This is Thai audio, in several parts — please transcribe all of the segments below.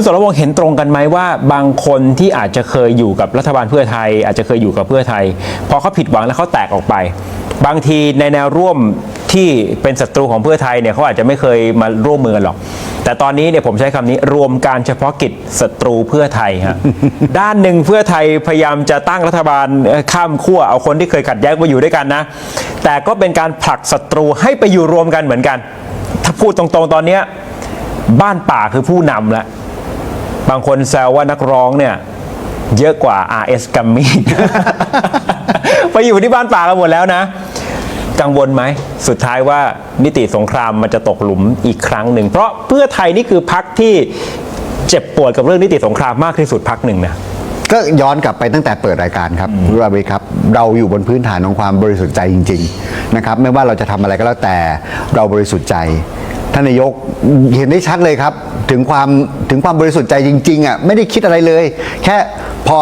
คุณสรวงเห็นตรงกันไหมว่า บางคนที่อาจจะเคยอยู่กับรัฐบาลเพื่อไทย อาจจะเคยอยู่กับเพื่อไทย พอเขาผิดหวังแล้วเขาแตกออกไป บางทีในแนวร่วมที่เป็นศัตรูของเพื่อไทยเนี่ยเขาอาจจะไม่เคยมาร่วมมือกันหรอก แต่ตอนนี้เนี่ยผมใช้คำนี้รวมการเฉพาะกิจศัตรูเพื่อไทยฮะด้านหนึ่งเพื่อไทยพยายามจะตั้งรัฐบาลข้ามขั้วเอาคนที่เคยขัดแย้งมาอยู่ด้วยกันนะ แต่ก็เป็นการผลักศัตรูให้ไปอยู่รวมกันเหมือนกัน ถ้าพูดตรงๆตอนเนี้ยบ้านป่าคือผู้นำแล้ว บางคนแซวว่านักร้องเนี่ย เยอะกว่า RS กัมมี่ ไปอยู่ที่บ้านป่ากันหมดแล้วนะ กังวลไหม สุดท้ายว่านิติสงครามมันจะตกหลุมอีกครั้งหนึ่ง เพราะเพื่อไทยนี่คือพักที่เจ็บปวดกับเรื่องนิติสงครามมากที่สุดพักหนึ่งนะก็ย้อนกลับไปตั้งแต่เปิดรายการครับคุณราวีครับเราอยู่บนพื้นฐานของความบริสุทธิ์ใจจริง ๆ นะครับ ไม่ว่าเราจะทำอะไรก็แล้วแต่เราบริสุทธิ์ใจ ท่านนายกเห็นได้ชัดเลยครับ ถึงความถึงความบริสุทธิ์ใจจริงๆอะไม่ได้คิดอะไรเลย แค่พอ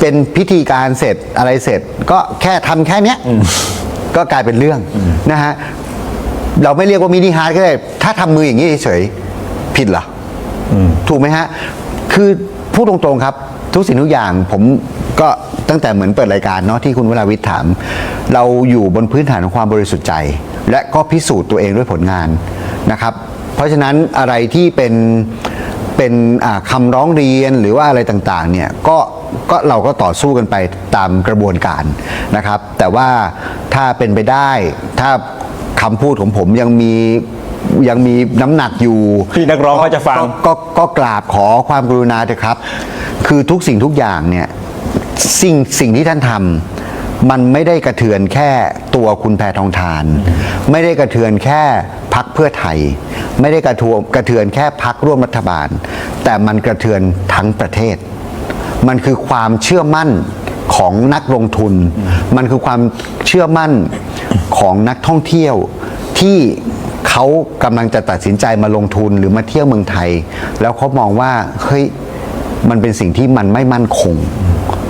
เป็นพิธีการเสร็จอะไรเสร็จ ก็แค่ทำแค่เนี้ยก็กลายเป็นเรื่องนะฮะเราไม่เรียกว่ามินิฮาร์ดก็ได้ถ้าทำมืออย่างนี้เฉยๆผิดเหรอถูกไหมฮะ คือพูดตรงๆครับ ทุกสิ่งทุกอย่างผมก็ตั้งแต่เหมือนเปิดรายการเนาะที่คุณวราวิทย์ถาม เราอยู่บนพื้นฐานของความบริสุทธิ์ใจ และก็พิสูจน์ตัวเองด้วยผลงาน นะครับ เพราะฉะนั้นอะไรที่เป็นเป็นอ่าคำร้องเรียนหรือว่าอะไรต่างๆเนี่ยก็ก็เราก็ต่อสู้กันไปตามกระบวนการนะครับ แต่ว่าถ้าเป็นไปได้ถ้าคำพูดของผมยังมียังมีน้ำหนักอยู่พี่นักร้องเขาจะฟังก็ก็ก็กราบขอความกรุณาเถอะครับ คือทุกสิ่งทุกอย่างเนี่ยสิ่งสิ่งที่ท่านทำ มันไม่ได้กระเทือนแค่ตัวคุณแพทองทาน ไม่ได้กระเทือนแค่พักเพื่อไทย ไม่ได้กระทวงกระเทือนแค่พักร่วมรัฐบาล แต่มันกระเทือนทั้งประเทศ มันคือความเชื่อมั่นของนักลงทุน มันคือความเชื่อมั่นของนักท่องเที่ยวที่เขากำลังจะตัดสินใจมาลงทุนหรือมาเที่ยวเมืองไทย แล้วเขามองว่าเฮ้ยมันเป็นสิ่งที่มันไม่มั่นคง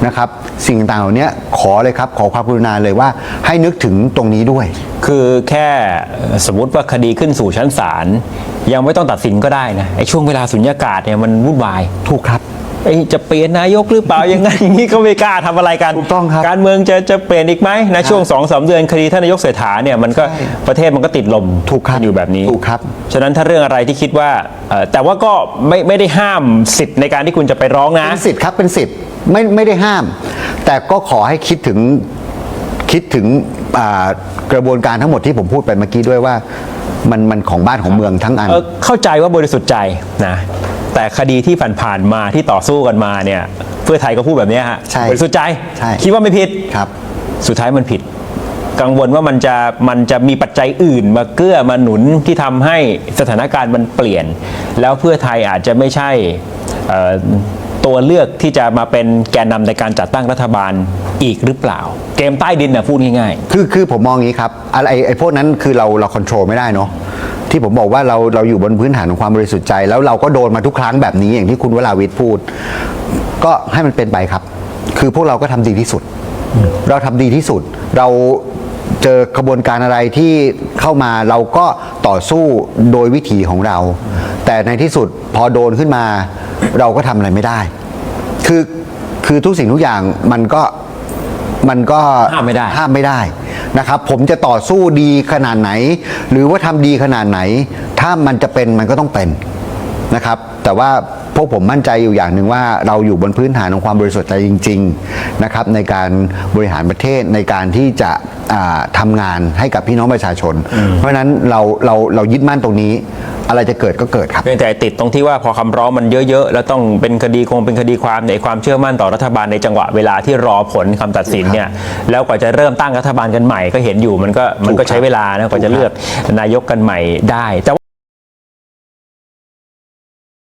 นะครับสิ่งต่างๆเหล่านี้ขอเลยครับขอความกรุณาเลยว่าให้นึกถึงตรงนี้ด้วย คือแค่สมมติว่าคดีขึ้นสู่ชั้นศาลยังไม่ต้องตัดสินก็ได้นะไอ้ช่วงเวลาสุญญากาศเนี่ยมันวุ่นวายถูกครับเอ้ยจะเปลี่ยนนายกหรือเปล่ายังไงอย่างนี้ก็ไม่กล้าทำอะไรกันถูกต้องครับการเมืองจะจะเปลี่ยนอีกไหมนะช่วงสองสามเดือนคดีท่านนายกเศรษฐาเนี่ยมันก็ประเทศมันก็ติดลมถูกครับอยู่แบบนี้ถูกครับฉะนั้นถ้าเรื่องอะไรที่คิดว่าเอ่อแต่ว่าก็ไม่ไม่ได้ห้ามสิทธิ์ในการที่คุณจะไปร้องนะเป็นสิทธิ์ครับเป็นสิทธิ์ ไม่ไม่ได้ห้าม แต่ก็ขอให้คิดถึงคิดถึงอ่ากระบวนการทั้งหมดที่ผมพูดไปเมื่อกี้ด้วยว่ามันมันของบ้านของเมืองทั้งอันเออเข้าใจว่าบริสุทธิ์ใจนะแต่คดีที่ผ่านๆมาที่ต่อสู้กันมาเนี่ย เพื่อไทยก็พูดแบบเนี้ยฮะใช่บริสุทธิ์ใจใช่คิดว่าไม่ผิดครับ สุดท้ายมันผิด กังวลว่ามันจะมันจะมีปัจจัยอื่นมาเกื้อมาหนุนที่ทำให้สถานการณ์มันเปลี่ยน แล้วเพื่อไทยอาจจะไม่ใช่เอ่อ ตัวเลือกที่จะมาเป็นแกนนำในการจัดตั้งรัฐบาลอีกหรือเปล่า เกมใต้ดินนะพูดง่ายๆ คือคือผมมองอย่างนี้ครับอะไรไอ้พวกนั้นคือเราเราควบคุมไม่ได้เนาะที่ผมบอกว่าเราเราอยู่บนพื้นฐานของความบริสุทธิ์ใจ แล้วเราก็โดนมาทุกครั้งแบบนี้อย่างที่คุณวราวิทย์พูด ก็ให้มันเป็นไปครับ คือพวกเราก็ทำดีที่สุด เราทำดีที่สุด เราเจอกระบวนการอะไรที่เข้ามาเราก็ต่อสู้โดยวิถีของเรา แต่ในที่สุดพอโดนขึ้นมา เราก็ทำอะไรไม่ได้ คือคือทุกสิ่งทุกอย่างมันก็มันก็ห้ามไม่ได้ห้ามไม่ได้นะครับ ผมจะต่อสู้ดีขนาดไหน หรือว่าทำดีขนาดไหน ถ้ามันจะเป็นมันก็ต้องเป็นนะครับ แต่ว่า พวกผมมั่นใจอยู่อย่างหนึ่งว่าเราอยู่บนพื้นฐานของความบริสุทธิ์ใจจริง ๆนะครับ ในการบริหารประเทศในการที่จะอ่าทำางานให้กับพี่น้องประชาชน เพราะฉะนั้นเราเราเรายึดมั่นตรงนี้ อะไรจะเกิดก็เกิดครับๆเพียงแต่ติดตรงที่ว่าพอคำร้องมันเยอะๆ แล้วต้องเป็นคดีคงเป็นคดีความในยความเชื่อมั่นต่อรัฐบาลในจังหวะเวลาที่รอผลคำตัดสินเนี่ยแล้วกว่าจะเริ่มตั้งรัฐบาลกันใหม่ก็เห็นอยู่มันก็มันก็ใช้เวลานะกว่าจะเลือกนายกกันใหม่ได้แต่ว่า